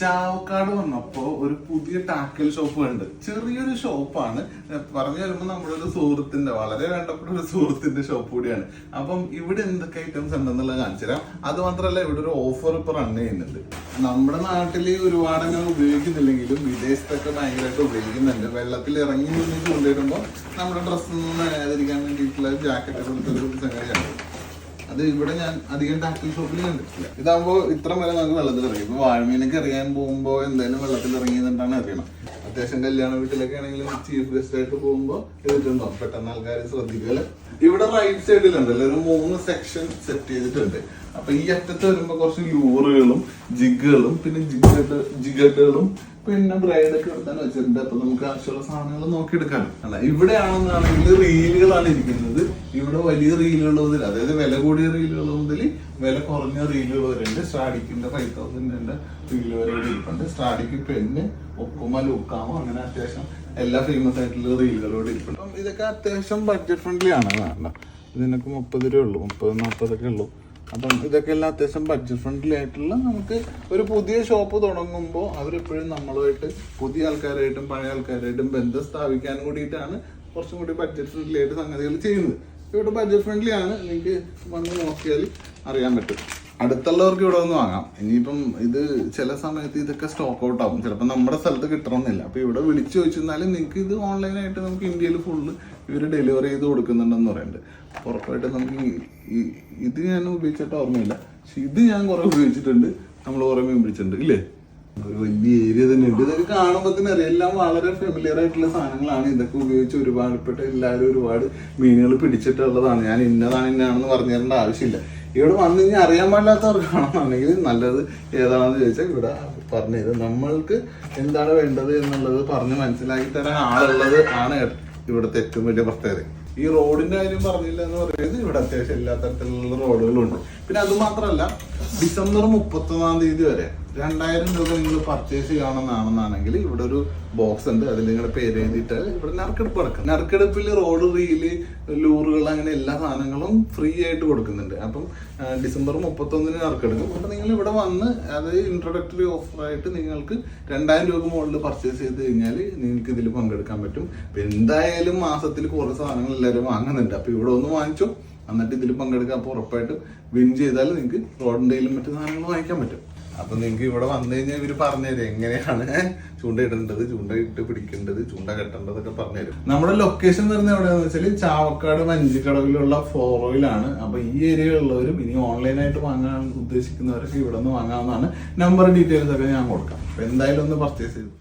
ചാവക്കാട് വന്നപ്പോ ഒരു പുതിയ ടാക്കൽ ഷോപ്പ് ഉണ്ട് ചെറിയൊരു ഷോപ്പാണ്. പറഞ്ഞു വരുമ്പോ നമ്മുടെ ഒരു സുഹൃത്തിന്റെ വളരെ വേണ്ടപ്പെട്ട ഒരു സുഹൃത്തിന്റെ ഷോപ്പ് കൂടിയാണ്. അപ്പം ഇവിടെ എന്തൊക്കെ ഐറ്റംസ് ഉണ്ടെന്നുള്ളത് കാണിച്ചു തരാം. അത് മാത്രമല്ല ഇവിടെ ഒരു ഓഫർ ഇപ്പൊ റൺ ചെയ്യുന്നുണ്ട്. നമ്മുടെ നാട്ടിൽ ഒരുപാട് അങ്ങനെ ഉപയോഗിക്കുന്നില്ലെങ്കിലും വിദേശത്തൊക്കെ ഭയങ്കരമായിട്ട് ഉപയോഗിക്കുന്നുണ്ട്. വെള്ളത്തിൽ ഇറങ്ങി നിന്ന് കൊണ്ടിടുമ്പോൾ നമ്മുടെ ഡ്രസ്സൊന്നും നനയാതിരിക്കാൻ വേണ്ടിയിട്ടുള്ള ജാക്കറ്റ് പോലത്തെ ഒരു സംഗതിയാണ്. അത് ഇവിടെ ഞാൻ അധികം ടാക്കിൾ ഷോപ്പിൽ കണ്ടിട്ടില്ല. ഇതാകുമ്പോ ഇത്ര വരെ നമുക്ക് വെള്ളത്തിൽ ഇറങ്ങി. ഇപ്പൊ വാഴമീനൊക്കെ എറിയാൻ പോകുമ്പോ എന്തായാലും വെള്ളത്തിൽ ഇറങ്ങിയെന്നിട്ടാണ് അറിയണം അത്യാവശ്യം കല്യാണ വീട്ടിലൊക്കെ ആണെങ്കിലും ചീഫ് ഗസ്റ്റ് ആയിട്ട് പോകുമ്പോ ഇതിട്ടുണ്ടോ പെട്ടെന്ന് ആൾക്കാർ ശ്രദ്ധിക്കുക ഇവിടെ റൈറ്റ് സൈഡിലുണ്ടല്ലോ ഒരു മൂന്ന് സെക്ഷൻ സെറ്റ് ചെയ്തിട്ടുണ്ട്. അപ്പൊ ഈ അറ്റത്ത് വരുമ്പോ കുറച്ച് ലൂറുകളും ജിഗുകളും പിന്നെ ജിഗട്ട് ജിഗട്ടുകളും പിന്നെ ബ്രൈഡ് ഒക്കെ എടുത്താൻ വെച്ചിട്ടുണ്ട്. അപ്പൊ നമുക്ക് ആവശ്യമുള്ള സാധനങ്ങൾ നോക്കിയെടുക്കാനും അല്ല ഇവിടെയാണെന്നാണെങ്കിൽ റീലുകളാണ് ഇരിക്കുന്നത്. ഇവിടെ വലിയ റീലുകൾ മുതൽ അതായത് വില കൂടിയ റീലുകൾ മുതൽ വില കുറഞ്ഞ റീലുകൾ വരെയുണ്ട്. സ്റ്റാഡിക്കിന്റെ ഫൈവ് തൗസൻഡിന്റെ റീൽ വരെ ഇരിപ്പുണ്ട്. സ്റ്റാഡിക്ക് പെണ്ണ് ഒക്കുമ ലൂക്കാമോ അങ്ങനെ അത്യാവശ്യം എല്ലാ ഫേമസ് ആയിട്ടുള്ള റീലുകളോട് ഇരിപ്പുണ്ട്. ഇതൊക്കെ അത്യാവശ്യം ബഡ്ജറ്റ് ഫ്രണ്ട്ലി ആണ്. ഇതിനൊക്കെ മുപ്പത് രൂപ ഉള്ളൂ. മുപ്പത് നാൽപ്പതൊക്കെ ഉള്ളൂ. അപ്പം ഇതൊക്കെ എല്ലാം അത്യാവശ്യം ബഡ്ജറ്റ് ഫ്രണ്ട്ലി ആയിട്ടുള്ള നമുക്ക് ഒരു പുതിയ ഷോപ്പ് തുടങ്ങുമ്പോൾ അവരെപ്പോഴും നമ്മളുമായിട്ട് പുതിയ ആൾക്കാരായിട്ടും പഴയ ആൾക്കാരായിട്ടും ബന്ധം സ്ഥാപിക്കാൻ കൂടിയിട്ടാണ് കുറച്ചും കൂടി ബഡ്ജറ്റ് ഫ്രണ്ട്ലി ആയിട്ട് സംഗതികൾ ചെയ്യുന്നത്. ഇവിടെ ബഡ്ജറ്റ് ഫ്രണ്ട്ലി ആണ്. നിങ്ങൾക്ക് വന്ന് നോക്കിയാൽ അറിയാൻ പറ്റും. അടുത്തുള്ളവർക്ക് ഇവിടെ വന്ന് വാങ്ങാം. ഇനിയിപ്പം ഇത് ചില സമയത്ത് ഇതൊക്കെ സ്റ്റോക്ക് ഔട്ട് ആവും. ചിലപ്പോൾ നമ്മുടെ സ്ഥലത്ത് കിട്ടണമെന്നില്ല. അപ്പോൾ ഇവിടെ വിളിച്ചു ചോദിച്ചിരുന്നാലും നിങ്ങൾക്ക് ഇത് ഓൺലൈനായിട്ട് നമുക്ക് ഇന്ത്യയിൽ ഫുള്ള് ഇവർ ഡെലിവറി ചെയ്ത് കൊടുക്കുന്നുണ്ടെന്ന് പറയുന്നുണ്ട്. ഉറപ്പായിട്ടും നമുക്ക് ഈ- ഇത് ഞാൻ ഉപയോഗിച്ചിട്ട് ഓർമ്മയില്ല. പക്ഷെ ഇത് ഞാൻ കുറേ ഉപയോഗിച്ചിട്ടുണ്ട്. നമ്മൾ കുറേ മീൻ പിടിച്ചിട്ടുണ്ട് ഇല്ലേ? ഒരു വലിയ ഏരിയ തന്നെ ഉണ്ട്. ഇതൊക്കെ കാണുമ്പോൾ തന്നെ അറിയാം. എല്ലാം വളരെ ഫെമിലിയർ ആയിട്ടുള്ള സാധനങ്ങളാണ്. ഇതൊക്കെ ഉപയോഗിച്ച് ഒരുപാട് പെട്ട എല്ലാവരും ഒരുപാട് മീനുകൾ പിടിച്ചിട്ടുള്ളതാണ്. ഞാൻ ഇന്നതാണ് ഇന്നാണെന്ന് പറഞ്ഞു തരേണ്ട ആവശ്യമില്ല. ഇവിടെ വന്നു കഴിഞ്ഞാൽ അറിയാൻ പാടില്ലാത്തവർക്കാണെന്നുണ്ടെങ്കിൽ നല്ലത് ഏതാണെന്ന് ചോദിച്ചാൽ ഇവിടെ പറഞ്ഞു തരും. നമ്മൾക്ക് എന്താണ് വേണ്ടത് എന്നുള്ളത് പറഞ്ഞ് മനസ്സിലാക്കി തരാൻ ആളുള്ളത് ആണ് ഇവിടുത്തെ ഏറ്റവും വലിയ പ്രത്യേകത. ഈ റോഡിന്റെ കാര്യം പറഞ്ഞില്ല എന്ന് പറയുന്നത് ഇവിടെ അത്യാവശ്യം എല്ലാ തരത്തിലുള്ള റോഡുകളുണ്ട്. പിന്നെ അത് മാത്രമല്ല ഡിസംബർ മുപ്പത്തൊന്നാം തീയതി വരെ രണ്ടായിരം രൂപ നിങ്ങൾ പർച്ചേസ് ചെയ്യണമെന്നാണെന്നാണെങ്കിൽ ഇവിടെ ഒരു ബോക്സ് ഉണ്ട്. അതിൽ നിങ്ങളുടെ പേര് എഴുതിയിട്ട് ഇവിടെ നറുക്കെടുപ്പ് നടക്കും. നറുക്കെടുപ്പിൽ റോഡ് റീൽ ലൂറുകൾ അങ്ങനെ എല്ലാ സാധനങ്ങളും ഫ്രീ ആയിട്ട് കൊടുക്കുന്നുണ്ട്. അപ്പം ഡിസംബർ മുപ്പത്തൊന്നിന് നറുക്കെടുക്കും. അപ്പം നിങ്ങൾ ഇവിടെ വന്ന് അത് ഇൻട്രൊഡക്ടറി ഓഫറായിട്ട് നിങ്ങൾക്ക് രണ്ടായിരം രൂപ മുകളിൽ പർച്ചേസ് ചെയ്ത് കഴിഞ്ഞാൽ നിങ്ങൾക്ക് ഇതിൽ പങ്കെടുക്കാൻ പറ്റും. എന്തായാലും മാസത്തിൽ കുറേ സാധനങ്ങൾ എല്ലാവരും വാങ്ങുന്നുണ്ട്. അപ്പം ഇവിടെ ഒന്ന് വാങ്ങിച്ചു. എന്നിട്ട് ഇതിൽ പങ്കെടുക്കാൻ അപ്പോൾ ഉറപ്പായിട്ടും വിൻ ചെയ്താൽ നിങ്ങൾക്ക് റോഡിന്റെയിലും മറ്റു സാധനങ്ങൾ വാങ്ങിക്കാൻ പറ്റും. അപ്പൊ നിങ്ങൾക്ക് ഇവിടെ വന്നു കഴിഞ്ഞാൽ ഇവർ പറഞ്ഞുതരും എങ്ങനെയാണ് ചൂണ്ട ചൂണ്ടയിടേണ്ടത് ചൂണ്ടയിട്ട് പിടിക്കേണ്ടത് ചൂണ്ട കെട്ടേണ്ടതൊക്കെ പറഞ്ഞുതരും നമ്മുടെ ലൊക്കേഷൻ വരുന്നത് എവിടെയാന്ന് വെച്ചാൽ ചാവക്കാട് മഞ്ചിക്കടവിലുള്ള ഫോറോയിലാണ് അപ്പൊ ഈ ഏരിയയിലുള്ളവരും ഇനി ഓൺലൈനായിട്ട് വാങ്ങാൻ ഉദ്ദേശിക്കുന്നവരൊക്കെ ഇവിടെ നിന്ന് വാങ്ങാവുന്നതാണ്. നമ്പർ ഡീറ്റെയിൽസ് ഒക്കെ ഞാൻ കൊടുക്കാം. അപ്പൊ എന്തായാലും ഒന്ന് പർച്ചേസ് ചെയ്തു.